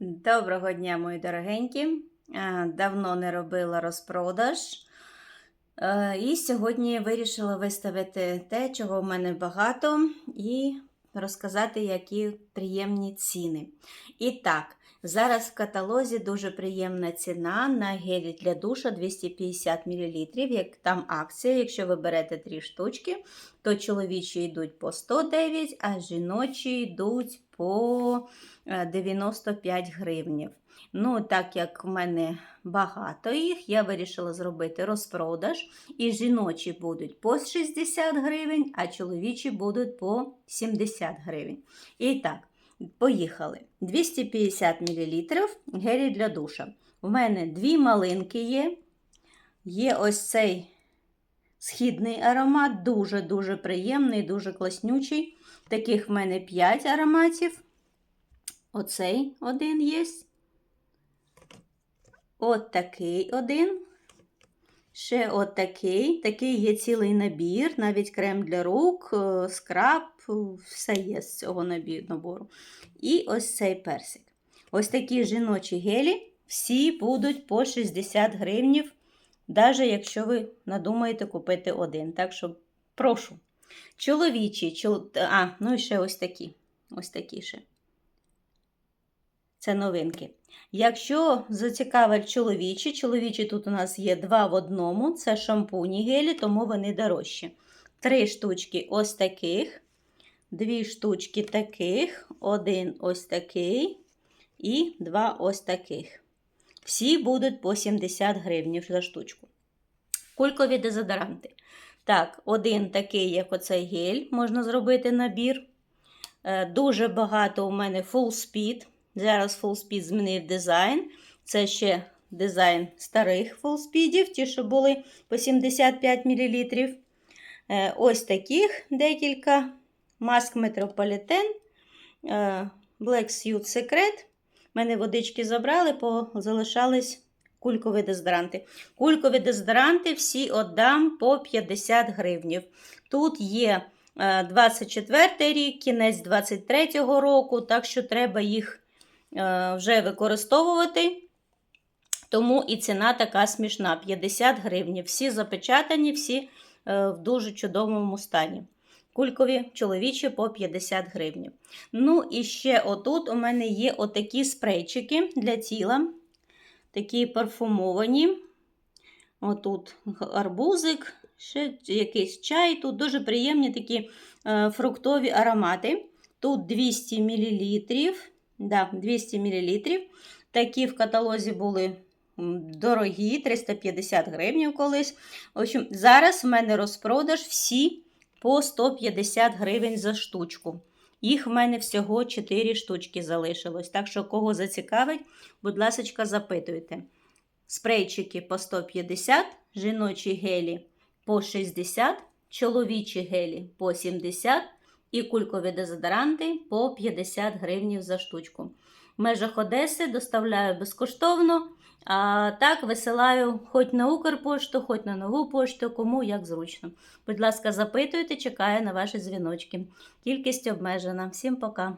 Доброго дня, мої дорогенькі. Е, Давно не робила розпродаж. Е, І сьогодні вирішила виставити те, чого в мене багато, і розказати, які приємні ціни. І так, зараз в каталозі дуже приємна ціна на гелі для душа 250 мл. Як там акція, якщо ви берете 3 штучки, то чоловічі йдуть по 109, а жіночі йдуть по е, 95 гривнів. Ну, так як в мене багато їх, я вирішила зробити розпродаж. І жіночі будуть по 60 гривень, а чоловічі будуть по 70 гривень. І так, поїхали. 250 мл гелі для душа. У мене дві малинки є. Є ось цей східний аромат, дуже-дуже приємний, дуже класнючий. Таких в мене 5 ароматів. Оцей один є. От такий один. Ще от такий. Такий є цілий набір, навіть крем для рук, е, скраб, все є з цього набору. І ось цей персик. Ось такі жіночі гелі, всі будуть по 60 гривнів, навіть якщо ви надумаєте купити один. Так що прошу. Чоловічі, чол... а, ну і ще ось такі. Ось такі ще. Це новинки. Якщо зацікавить чоловічі, чоловічі тут у нас є два в одному, це шампуні гелі, тому вони дорожчі. Три штучки ось таких, дві штучки таких, один ось такий і два ось таких. Всі будуть по 70 гривень за штучку. Кулькові дезодоранти. Так, один такий, як оцей гель, можна зробити набір. Е, Дуже багато у мене full speed. Зараз Full змінив дизайн. Це ще дизайн старих Full ті, що були по 75 мл. Ось таких декілька. Маск Метрополітен, е, Black Suit Secret. У мене водички забрали, залишались кулькові дезодоранти. Кулькові дезодоранти всі віддам по 50 гривнів. Тут є 24 рік, кінець 23 року, так що треба їх е, вже використовувати. Тому і ціна така смішна: 50 гривень. Всі запечатані, всі е, в дуже чудовому стані. Кулькові чоловічі по 50 гривень. Ну, і ще отут у мене є отакі спрейчики для тіла. Такі парфумовані. Отут арбузик, ще якийсь чай. Тут дуже приємні такі е, фруктові аромати. Тут 200 мл. Да, 200 мл. Такі в каталозі були дорогі, 350 гривень колись. В общем, зараз в мене розпродаж всі по 150 гривень за штучку. Їх в мене всього 4 штучки залишилось. Так що, кого зацікавить, будь ласка, запитуйте. Спрейчики по 150, жіночі гелі по 60, чоловічі гелі по 70 і кулькові дезодоранти по 50 гривень за штучку. В межах Одеси доставляю безкоштовно, а так висилаю хоч на Укрпошту, хоч на нову пошту, кому як зручно. Будь ласка, запитуйте, чекаю на ваші дзвіночки. Кількість обмежена. Всім пока!